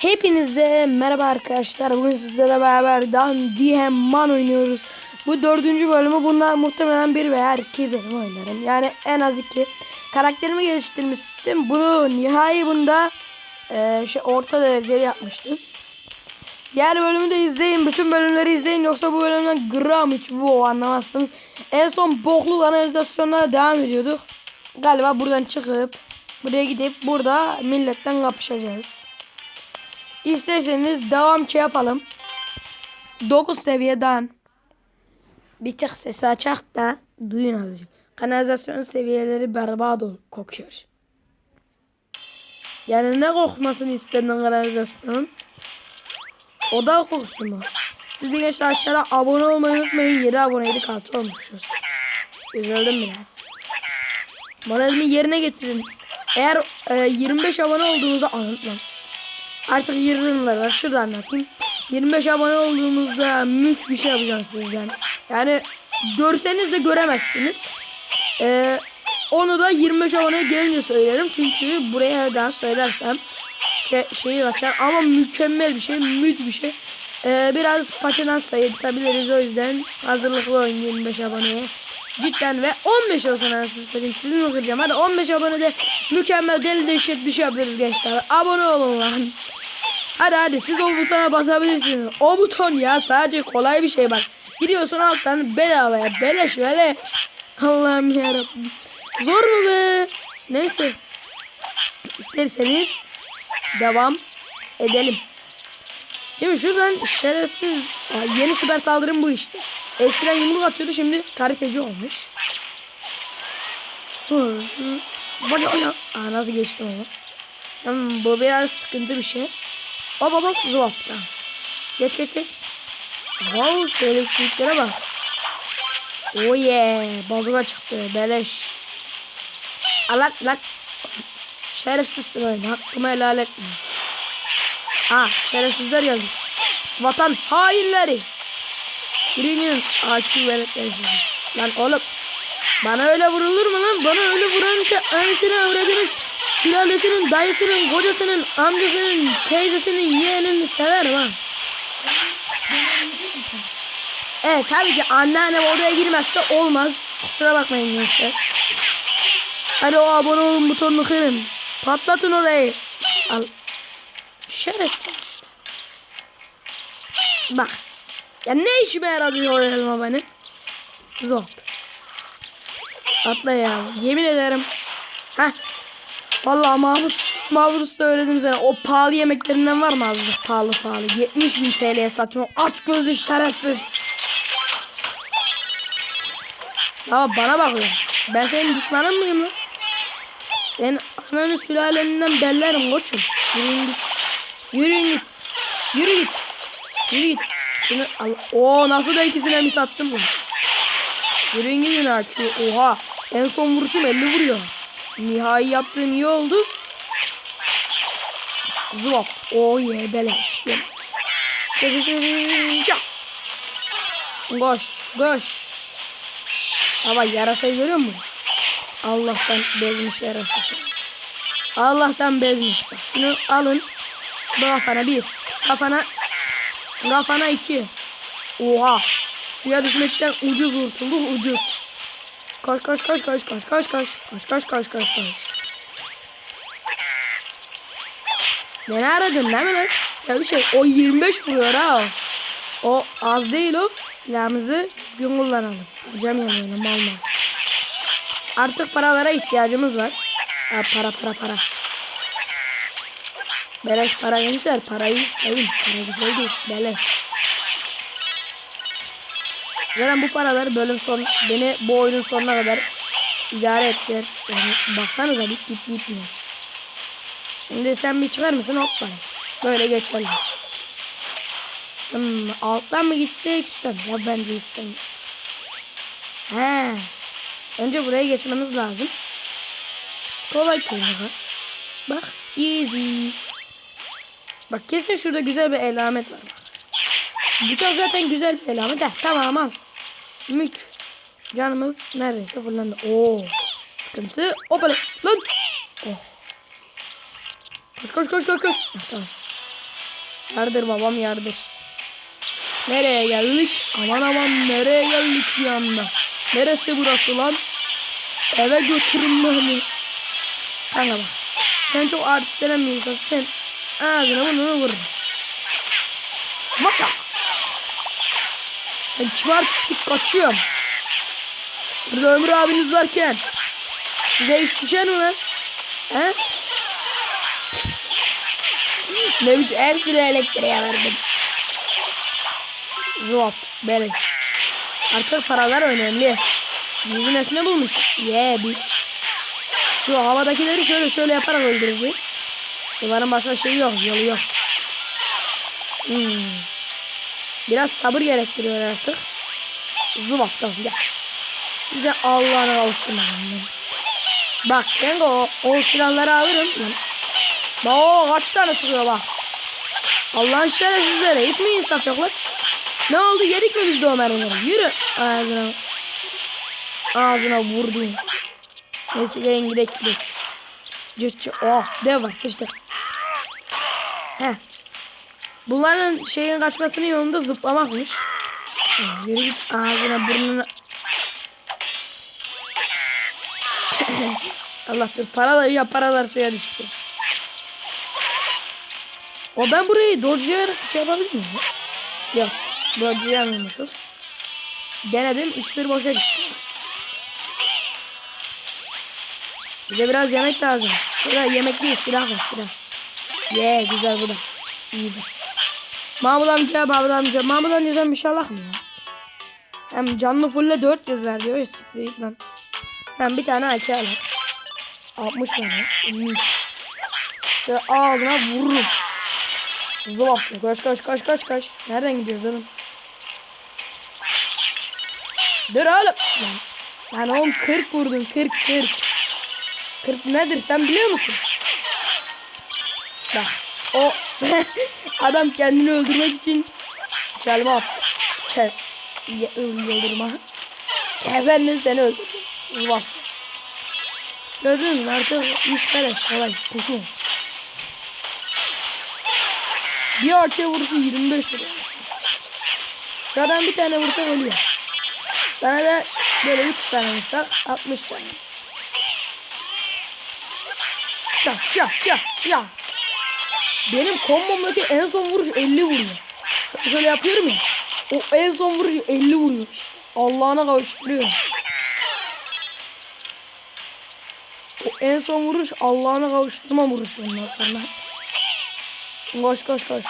Hepinize merhaba arkadaşlar. Bugün sizlerle beraber Dan Man oynuyoruz. Bu dördüncü bölümü bunlar muhtemelen bir veya iki bölüm oynarım. Yani en az iki. Karakterimi geliştirmiştim. Bunu nihai bunda e, şey orta dereceli yapmıştım. Diğer bölümü de izleyin. Bütün bölümleri izleyin. Yoksa bu bölümden gram hiç bu anlamazsınız. En son boklu kanalizasyonlara devam ediyorduk. Galiba buradan çıkıp buraya gidip burada milletten kapışacağız. İsterseniz devam ki yapalım. 9 seviyeden bir tık sesi açak da duyun azıcık. Kanalizasyon seviyeleri berbat kokuyor. Yani ne kokmasını istedin kanalizasyonun? Oda kokusu mu? Siz de gençler abone olmayı unutmayın. 7 aboneydik 6 olmuşuz. Üzüldüm biraz. Moralimi yerine getirin. Eğer e, 25 abone olduğunuzda anlatmam. Artık yırtınlar var. Şurada anlatayım. 25 abone olduğumuzda mük bir şey yapacağım sizden. Yani görseniz de göremezsiniz. Ee, onu da 25 abone gelince söylerim. Çünkü buraya daha söylersem şey, şeyi bakar. Ama mükemmel bir şey. Mük bir şey. Ee, biraz paçadan sayabiliriz. O yüzden hazırlıklı oynayın 25 aboneye. Cidden ve 15 olsun anasını satayım. Sizi mi kıracağım? Hadi 15 abonede mükemmel deli dehşet bir şey yapıyoruz gençler. Abone olun lan. Hadi hadi siz o butona basabilirsiniz. O buton ya sadece kolay bir şey bak. Gidiyorsun alttan bedavaya beleş beleş. Allah'ım yarabbim. Zor mu be? Neyse. İsterseniz devam edelim. Şimdi şuradan şerefsiz yeni süper saldırım bu işte. Eskiden yumruk atıyordu şimdi karateci olmuş. Baca baca. Aa, nasıl geçtim ama. Hmm, bu biraz sıkıntı bir şey. Hop hop hop zıvap. Geç geç geç. Wow şu elektriklere bak. Oh yeah. Bazuka çıktı. Beleş. Alat lan. Şerefsizsin oyun. Hakkımı helal etme. Ha şerefsizler geldi. Vatan hainleri. Yürüyün AQ veletleri sizi. Lan oğlum. Bana öyle vurulur mu lan? Bana öyle vuran ki annesini avradının sülalesinin dayısının kocasının amcasının teyzesinin yeğenini severim ha. Evet tabii ki anneannem odaya girmezse olmaz. Kusura bakmayın gençler. Hadi o abone olun butonunu kırın. Patlatın orayı. Al. Şerefsiz. Bak. Ya ne işime yaradı o elma benim? Zor. Atla ya. Yemin ederim. Heh. Vallahi Mahmut, Mahmut Usta öğretim sana. O pahalı yemeklerinden var mı azıcık pahalı pahalı. 70 bin TL'ye satıyor. Aç gözlü şerefsiz. Ama bana bakıyor. Ben senin düşmanın mıyım lan? Senin ananı sülaleninden bellerim koçum. Yürüyün git. Yürüyün git. Yürü git. Yürü git. Şunu al. Oo nasıl da ikisine mi sattım bunu? Yürüyün gidin artık. Oha. En son vuruşum 50 vuruyor. Nihai yaptığım iyi oldu. Zıvap. Oh yeah beleş. Koş. Koş. Ama yarasayı görüyor musun? Allah'tan bezmiş yarasası. Allah'tan bezmiş. Şunu alın. Bu kafana bir. Kafana kafana iki. Oha. Suya düşmekten ucuz kurtulduk ucuz. Koş koş koş koş koş koş koş koş koş koş koş koş. Beni aradın değil mi lan? Ya bir şey o 25 vuruyor ha o. Az değil o. Silahımızı düzgün kullanalım. Hocam yemeyelim mal mal. Artık paralara ihtiyacımız var. Ha, para para para. Beleş para gençler. Parayı sayın. Para güzel değil. Beleş. Zaten bu paralar bölüm son beni bu oyunun sonuna kadar idare ettiler. Yani baksanıza bit bit bitmiyor. Şimdi sen bir çıkar mısın hoppa. Böyle geçelim. Hmm, alttan mı gitsek üstten? Ya bence üstten. He. Önce buraya geçmemiz lazım. Kolay kelime. Bak easy. Bak kesin şurada güzel bir alamet var. Bıçak zaten güzel bir alamet. Heh, tamam al. Mük. Canımız neredeyse fırlandı. Oo. Sıkıntı. Hopala. Lan. Oh. Koş koş koş koş koş. Heh, tamam. Yardır babam yardır. Nereye geldik? Aman aman nereye geldik bir anda? Neresi burası lan? Eve götürün beni. Kanka bak. Sen çok artistlenen bir insansın. Sen ağzına bunu vurur. Maça. Sen kim artistik kaçıyorsun? Burada Ömür abiniz varken. Size iş düşer mi lan? He? ne biçim hepsini elektriğe verdim. Zop. Beleş. Artık paralar önemli. Yüzün nesne bulmuş. Yeah bitch. Şu havadakileri şöyle şöyle yaparak öldüreceğiz. Bunların başka şeyi yok. Yolu yok. Hmm. Biraz sabır gerektiriyor artık. Zubak tamam gel. Bize Allah'ına kavuştum ben. Bak kanka o, silahları alırım. Bak o kaç tane sıkıyor bak. Allah'ın şerefsizleri hiç mi insaf yok lan? Ne oldu yedik mi biz de o mermileri? Yürü. Ağzına. Ağzına vurdum. Neyse gelin gidelim gidelim. Cırçı. Oh dev var sıçtık. Heh. Bunların şeyin kaçmasının yolunda zıplamakmış. Yürü git ağzına burnuna. Allah dur paralar ya paralar suya düştü. O ben burayı dodge'layarak şey yapabilir miyim? Yok. Dodge'layamıyormuşuz. Denedim. iksir boşa gitti. Bize biraz yemek lazım. Ya da yemek değil silah var silah. Ye yeah, güzel bu da. İyidir. Mahmut amca Mahmut amca. Mahmut amcadan bir şey alak mı ya? Hem canlı fulle 400 ver diyor. Siktir lan. Ben bir tane AK alak. 60 tane. Hmm. Şöyle ağzına vururum. Zıvap. Koş koş koş koş koş. Nereden gidiyoruz oğlum? Dur oğlum. Lan, lan oğlum 40 vurdun 40 40. 40 nedir sen biliyor musun? Bak o adam kendini öldürmek için çalma. Çel. Yıldırma. Efendim seni öldürdüm. Bak. Gördün mü artık iş beleş kolay. Kuşum. Bir AK vuruşu 25 lira. Şuradan bir tane vursak ölüyor. Sana da böyle 3 tane vursak 60 tane. Ya ya ya ya. Benim kombomdaki en son vuruş 50 vuruyor. Şöyle, yapıyorum ya. O en son vuruş 50 vuruyor. Allah'ına kavuşturuyorum. O en son vuruş Allah'ına kavuşturma vuruşu ondan sonra. Koş koş koş.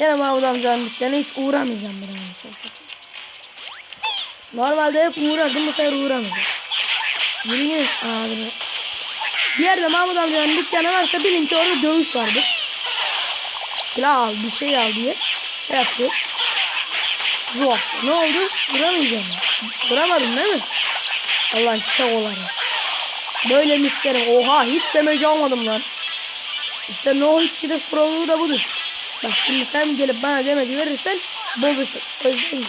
Yine Mahmut amcanın dükkanına hiç uğramayacağım bir an Normalde hep uğradım bu sefer uğramayacağım. Yürü yine. Bir yerde Mahmut amcanın dükkanı varsa bilin ki orada dövüş vardır. Silah al bir şey al diye şey yapıyor. Zor. Ne oldu? Vuramayacağım. Vuramadım değil mi? Allah'ın çakoları. Böyle misleri. Oha hiç demeci almadım lan. İşte no hitçilik proluğu da budur. Bak şimdi sen gelip bana demeci verirsen bozuşur. Özleyin.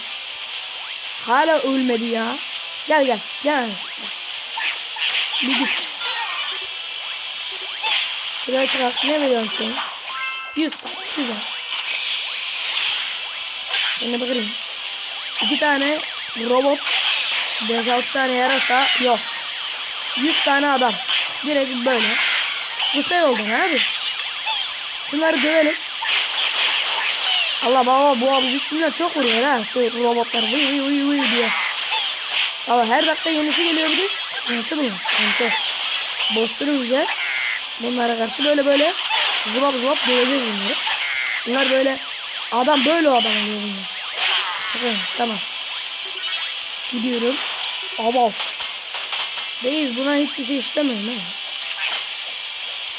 Hala ölmedi ya. Gel gel. Gel. Bir git. Şuraya çıkart. Ne veriyorsun sen? 100 para. Güzel. Şimdi bakayım. İki tane robot. 5-6 tane yarasa. Yok. 100 tane adam. Direkt böyle. Şey oldu abi. Şunları dövelim. Allah baba bu abuzikliler çok vuruyor ha. Şu robotlar vıy vıy vıy vıy diye. Ama her dakika yenisi geliyor bir de. Sıkıntı bu. Sıkıntı. Boş durmayacağız. Bunlara karşı böyle böyle zıbap zıbap döveceğiz bunları. Bunlar böyle adam böyle o adam oluyor bunlar. Çıkın tamam. Gidiyorum. Aba. Reis buna hiçbir şey istemiyorum ha.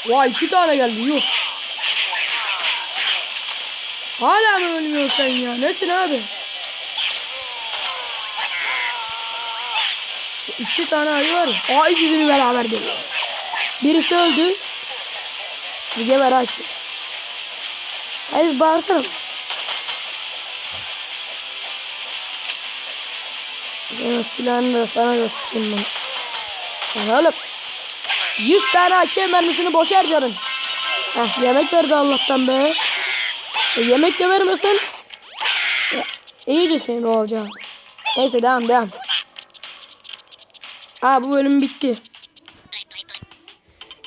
Vay iki tane geldi yuh. Hala mı ölmüyorsun sen ya? Nesin abi? Şu iki tane ayı var ya. Aa ikisini beraber dövüyor. Birisi öldü. Bir geber aç. Hadi bağırsana. Senin silahını da sana göstereyim ben. Lan oğlum. 100 tane AK mermisini boş harcarın. Heh yemek verdi Allah'tan be. E, yemek de vermesen e, iyice sinir olacak. Neyse devam devam. Aa bu bölüm bitti.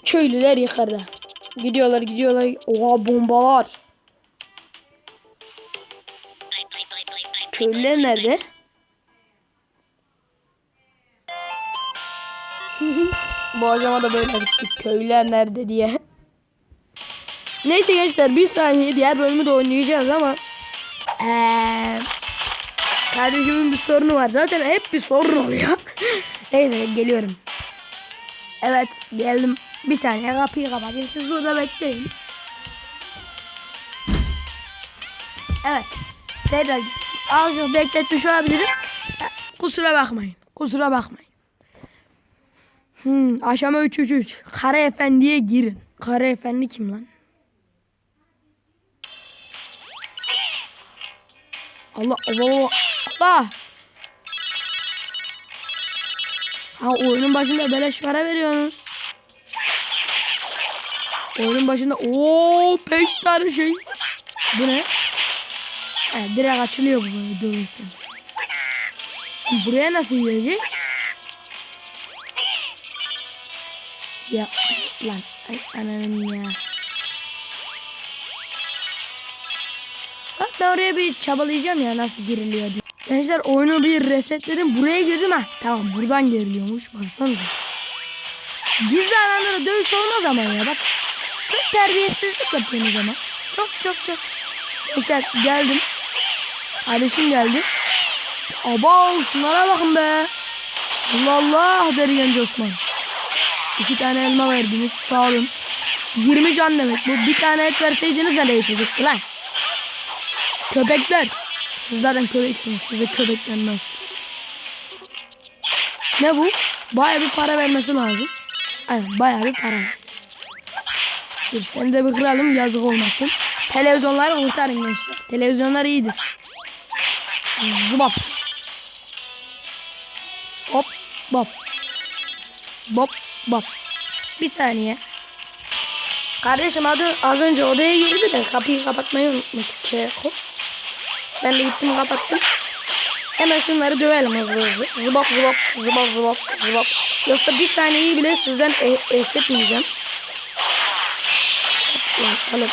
Köylüler yukarıda. Gidiyorlar gidiyorlar. Oha bombalar. Köylüler nerede? Bu acama da böyle gittik. Köylüler nerede diye. Neyse gençler bir saniye diğer bölümü de oynayacağız ama eee kardeşimin bir sorunu var. Zaten hep bir sorun oluyor. Neyse geliyorum. Evet geldim. Bir saniye kapıyı kapatayım. Siz burada bekleyin. Evet. Tekrar azıcık bekletmiş olabilirim. Kusura bakmayın. Kusura bakmayın. Hmm, aşama 3 3 3. Kara Efendi'ye girin. Kara Efendi kim lan? Allah Allah Allah. Ha oyunun başında beleş para veriyorsunuz. Oyunun başında ooo 5 tane şey. Bu ne? Ha, direkt açılıyor bu böyle dövülsün. Buraya nasıl girecek? Ya lan ay ananın ya. Ben oraya bir çabalayacağım ya nasıl giriliyor diye. Gençler oyunu bir resetledim. Buraya girdim ha. Tamam buradan giriliyormuş. Baksanıza. Gizli alanda da dövüş olmaz ama ya bak. Terbiyesizlik yapıyorsunuz ama. Çok çok çok. Gençler geldim. Kardeşim geldi. Aba şunlara bakın be. Allah Allah deri genç Osman. İki tane elma verdiniz sağ olun. 20 can demek bu. Bir tane et verseydiniz ne değişecekti lan? Köpekler. Siz zaten köpeksiniz. Size köpek denmez. Ne bu? Baya bir para vermesi lazım. Aynen baya bir para. Dur seni de bir kıralım yazık olmasın. Televizyonları kurtarın gençler. Televizyonlar iyidir. Zıbap. Hop bop. Bop bop. Bir saniye. Kardeşim adı az önce odaya girdi de kapıyı kapatmayı unutmuş Keko. Ben de gittim kapattım. Hemen şunları dövelim hızlı hızlı. Zıbap zıbap zıbap zıbap zıbap. Yoksa bir saniyeyi bile sizden e esirtmeyeceğim. Lan oğlum.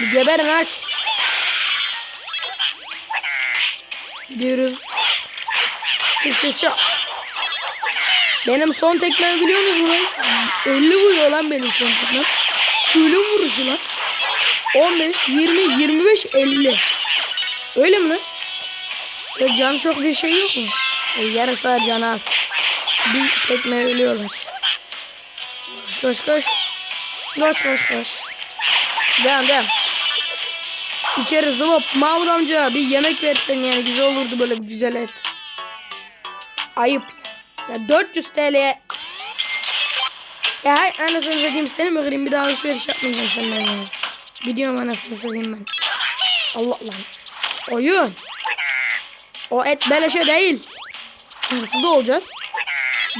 Bir geberin aç. Gidiyoruz. Çık çık çık. Benim son tekmemi biliyor musunuz lan? 50 vuruyor lan benim son tekmem. Ölüm vuruşu lan. 15, 20, 25, 50. Öyle mi lan? Ya can çok bir şey yok mu? E, yarısı canı az. Bir tekme ölüyorlar. Koş koş koş. Koş koş koş. Devam devam. İçeri zıvap. Mahmut amca bir yemek versen yani güzel olurdu böyle bir güzel et. Ayıp. Ya 400 TL'ye ya hay anasını satayım seni mi kırayım bir daha alışveriş yapmayacağım senden ya. Gidiyorum anasını satayım ben. Allah lan. Oyun. O et beleşe değil. Hırsız olacağız.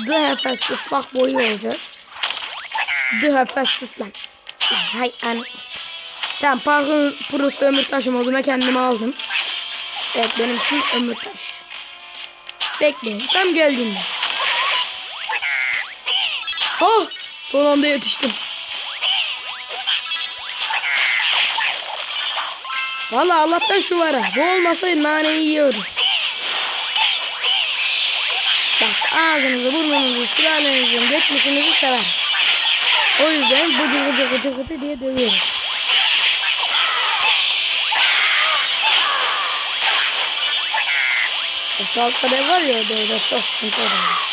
The Hephaestus fuck boyu olacağız. The Hephaestus lan. Hay an. Tamam parkın prosu Ömürtaş moduna kendimi aldım. Evet benim ismim Ömürtaş. Bekleyin tam geldiğimde. Oh son anda yetiştim. Vallahi Allah'tan şu var ha. Bu olmasaydı naneyi yiyorum. Bak ağzınızı burnunuzu sülalenizin geçmişinizi sever. O yüzden bıcı bıcı bıcı bıcı diye dövüyoruz. Altta ne var ya orada çok sıkıntı oluyor.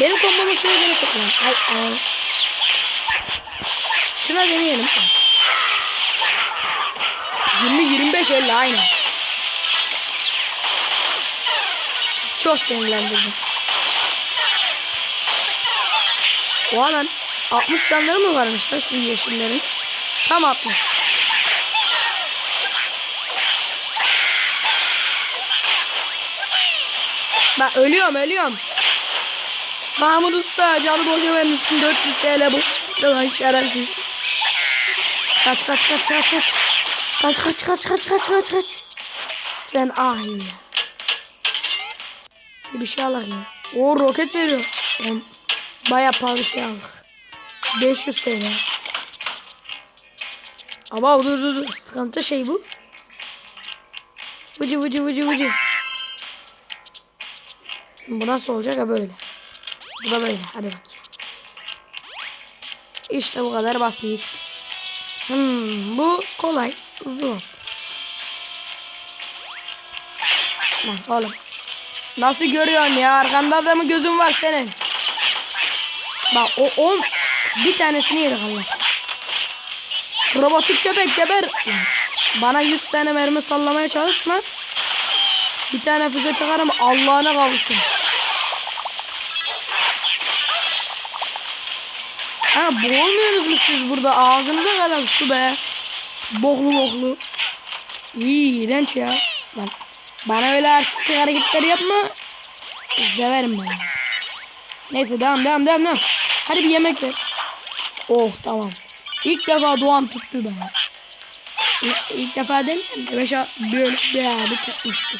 Benim kombomu şuna denesek lan. Ay ay. Şuna deneyelim. 20 25 50 aynı. Çok sinirlendirdi. O lan 60 canları mı varmış lan şu yeşillerin? Tam 60. Ben ölüyorum ölüyorum. Mahmut Usta canı boşa vermişsin 400 TL boş. Lan şerefsiz. Kaç kaç kaç kaç kaç. Kaç kaç kaç kaç kaç kaç kaç. Sen ah iyi. Bir şey alak ya. O roket veriyor. Oğlum, Baya pahalı şey aldık. 500 TL. Ama dur dur dur. Sıkıntı şey bu. Vıcı vıcı vıcı vıcı. Bu nasıl olacak ha böyle. Bu da böyle. Hadi bakayım. İşte bu kadar basit. Hmm, bu kolay. Zor. Lan oğlum. Nasıl görüyorsun ya? Arkanda da mı gözün var senin? Bak o on bir tanesini yedik Allah. Robotik köpek geber. Bana 100 tane mermi sallamaya çalışma. Bir tane füze çıkarım Allah'ına kavuşun. Ha boğulmuyorsunuz mu siz burada? Ağzınıza kadar su be. Boklu boklu. İğrenç ya. Lan, bana öyle artistik hareketler yapma. Severim ben. Neyse devam devam devam devam. Hadi bir yemek ver. Oh tamam. İlk defa Doğan tuttu be. İlk defa demeyeyim de beşe böyle bir abi tutmuştu.